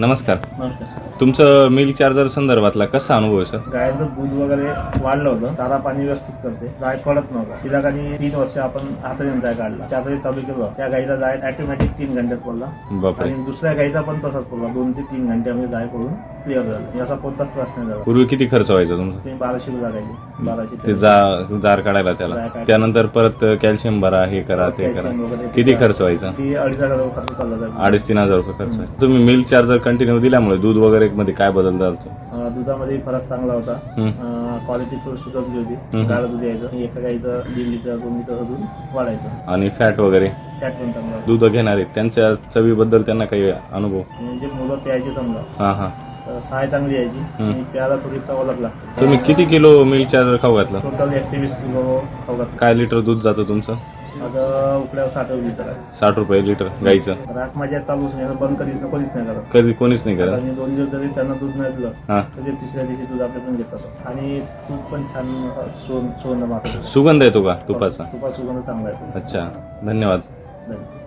नमस्कार. नमस्कार तुमचं मिल्क चार्जर संदर्भातला कसा अनुभव आहे सर गायचं दूध वगैरे वाढलं होतं. चारा पाणी व्यवस्थित करते. गाय पडत नव्हता. तिला काही तीन वर्ष आपण हाताने जाय काढला. चारही चालू केलं. त्या गाईचा जाय ऑटोमॅटिक तीन घंट्यात पडला. बापरे. आणि दुसऱ्या गाईचा पण तसाच पडला. दोन ते तीन घंट्यामध्ये गाय पडून क्लिअर झाला. असा कोणताच त्रास नाही झाला. पूर्वी किती खर्च व्हायचा तुमचा? ते बाराशे रुपये लागायचे बाराशे ते जा जार काढायला त्याला. त्यानंतर परत कॅल्शियम भरा हे करा ते करा. किती खर्च व्हायचा? ती अडीच हजार रुपये खर्च चालला जातो. अडीच तीन हजार रुपये खर्च. तुम्ही मिल्क चार्जर कंटिन्यू दिल्यामुळे दूध वगैरे मध्ये काय बदल जातो अं, दुधामध्ये फरक चांगला होता. क्वालिटी थोडी सुधारली होती. गाळं दूध यायचं. एका गाईचं दीड लिटर दोन लिटर दूध वाढायचं. आणि फॅट वगैरे? फॅट पण चांगला होता. दूध घेणारे त्यांच्या चवीबद्दल त्यांना काही अनुभव? म्हणजे मुलं प्यायची समजा हा हा. तर सहाय चांगली यायची. आणि प्यायला थोडी चव अलग लागते. तुम्ही किती किलो मिल्क चार्जर खाऊ घातलं? टोटल एकशे वीस किलो खाऊ काय लिटर दूध जातं तुमचं? आता उकड्यावर साठ लिटर आहे. साठ रुपये लिटर गाईचं. राख माझ्या चालूच नाही बंद कधीच कोणीच नाही करत. कधी कोणीच नाही करत? आणि दोन दिवस जरी त्यांना दूध नाही दिलं हा. तर ते तिसऱ्या दिवशी दूध आपल्याकडून घेतात. आणि तूप पण छान सोन सोनं मागतं सुगंध येतो का तुपाचा? तुपा सुगंध चांगला आहे अच्छा. धन्यवाद. धन्यवाद.